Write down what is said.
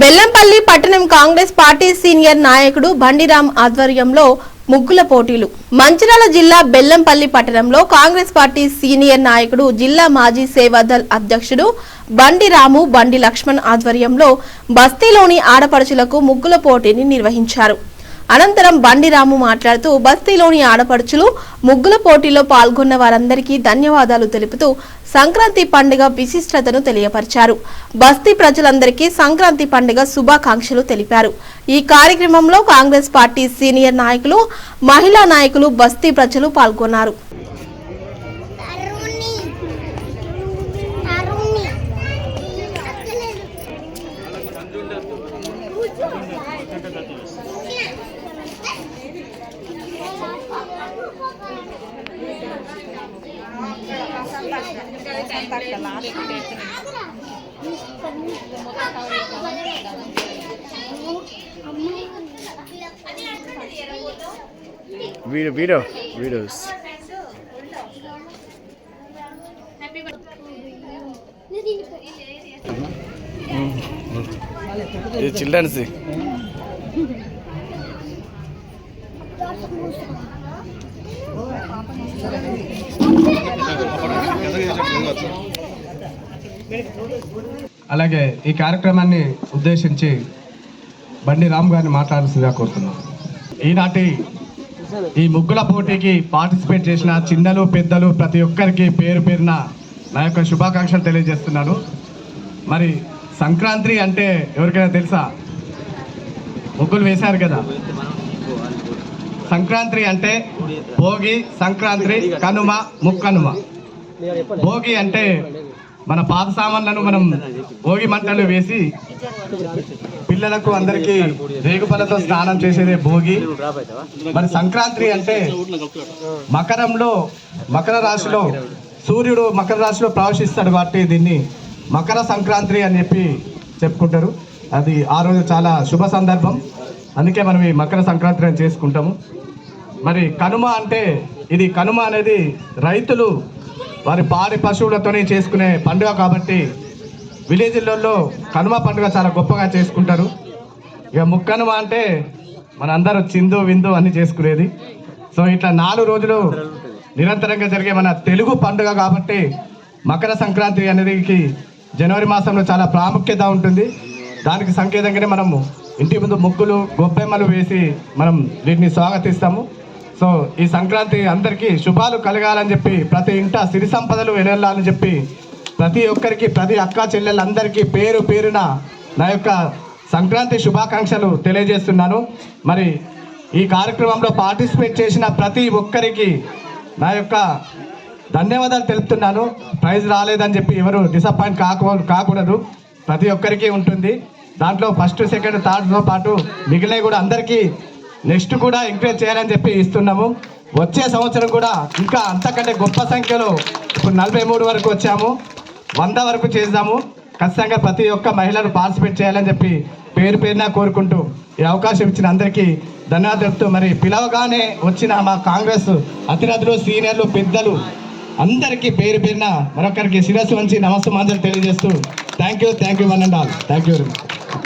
బెల్లంపల్లి పట్టణం Congress party senior నాయకుడు బండిరామ్ ఆధ్వర్యంలో ముగ్గుల పోటీలు మంచిరాల జిల్లా బెల్లంపల్లి పట్టణంలో కాంగ్రెస్ పార్టీ సీనియర్ నాయకుడు జిల్లా మాజీ సేవాదల్ అధ్యక్షుడు బండి రాము బండి లక్ష్మణ్ ఆధ్వర్యంలో బస్తీలోని ఆడపడుచులకు ముగ్గుల పోటీని నిర్వహించారు అనంతరం బండి రాము మాట్లాడుతూ బస్తీలోని ఆడపడుచులు ముగ్గుల పోటీలో పాల్గొన్న వారందరికీ ధన్యవాదాలు తెలుపుతూ సంక్రాంతి పండుగ విశిష్టతను తెలియపరిచారు బస్తీ ప్రజలందరికీ సంక్రాంతి పండుగ శుభాకాంక్షలు తెలిపారు ఈ కార్యక్రమంలో కాంగ్రెస్ పార్టీ సీనియర్ నాయకులు మహిళా నాయకులు బస్తీ ప్రజలు పాల్గొన్నారు Yeah. వీడియో వీడియో వీడియోస్ ఇది చిల్డ్రన్స్ అలాగే ఈ కార్యక్రమాన్ని ఉద్దేశించి బండి రామ్ గారిని మాట్లాడాల్సిందిగా కోరుతున్నాం ఈనాటి ఈ ముగ్గుల పోటీకి పార్టిసిపేట్ చేసిన చిన్నలు పెద్దలు ప్రతి ఒక్కరికి పేరు పేరున నా యొక్క శుభాకాంక్షలు తెలియజేస్తున్నాను మరి సంక్రాంతి అంటే ఎవరికైనా తెలుసా ముగ్గులు వేశారు కదా సంక్రాంతి అంటే భోగి సంక్రాంతి కనుమ ముక్కనుమ భోగి అంటే మన పాత సామాన్లను మనం భోగి మంటలు వేసి పిల్లలకు అందరికీ రేగుపలతో స్నానం చేసేదే భోగి మరి సంక్రాంతి అంటే మకరంలో మకర రాశిలో సూర్యుడు మకర రాశిలో ప్రవేశిస్తాడు కాబట్టి దీన్ని మకర సంక్రాంతి అని చెప్పి చెప్పుకుంటారు అది ఆ రోజు చాలా శుభ సందర్భం అందుకే మనం ఈ మకర సంక్రాంతి అని చేసుకుంటాము మరి కనుమ అంటే ఇది కనుమ అనేది రైతులు వారి పాడి పశువులతోనే చేసుకునే పండుగ కాబట్టి విలేజ్లలో కనుమ పండుగ చాలా గొప్పగా చేసుకుంటారు ఇక ముక్కనుమ అంటే మనందరూ చిందు విందు అన్ని చేసుకునేది సో ఇట్లా నాలుగు రోజులు నిరంతరంగా జరిగే మన తెలుగు పండుగ కాబట్టి మకర సంక్రాంతి అనేది జనవరి మాసంలో చాలా ప్రాముఖ్యత ఉంటుంది దానికి సంకేతంగానే మనము ఇంటి ముందు ముగ్గులు గొప్పెమ్మలు వేసి మనం వీటిని స్వాగతిస్తాము సో ఈ సంక్రాంతి అందరికీ శుభాలు కలగాలని చెప్పి ప్రతి ఇంట సిరి సంపదలు వెనెళ్ళాలని చెప్పి ప్రతి ఒక్కరికి ప్రతి అక్క చెల్లెలందరికీ పేరు పేరున నా యొక్క సంక్రాంతి శుభాకాంక్షలు తెలియజేస్తున్నాను మరి ఈ కార్యక్రమంలో పార్టిసిపేట్ చేసిన ప్రతి ఒక్కరికి నా యొక్క ధన్యవాదాలు తెలుపుతున్నాను ప్రైజ్ రాలేదని చెప్పి ఎవరు డిసప్పాయింట్ కాకూడదు ప్రతి ఒక్కరికి ఉంటుంది దాంట్లో ఫస్ట్ సెకండ్ థర్డ్తో పాటు మిగిలినవి కూడా అందరికీ నెక్స్ట్ కూడా ఎంకరేజ్ చేయాలని చెప్పి ఇస్తున్నాము వచ్చే సంవత్సరం కూడా ఇంకా అంతకంటే గొప్ప సంఖ్యలో ఇప్పుడు నలభై మూడు వరకు వచ్చాము వంద వరకు చేద్దాము ఖచ్చితంగా ప్రతి ఒక్క మహిళను పార్టిసిపేట్ చేయాలని చెప్పి పేరు పేరున కోరుకుంటూ ఈ అవకాశం ఇచ్చిన అందరికీ ధన్యవాదాలు చెప్తూ మరి పిలవగానే వచ్చిన మా కాంగ్రెస్ అతిరథులు సీనియర్లు పెద్దలు అందరికీ పేరు పేరున మరొకరికి శిరస్సు వంచి నమస్సు తెలియజేస్తూ Thank you one and all. Thank you very much.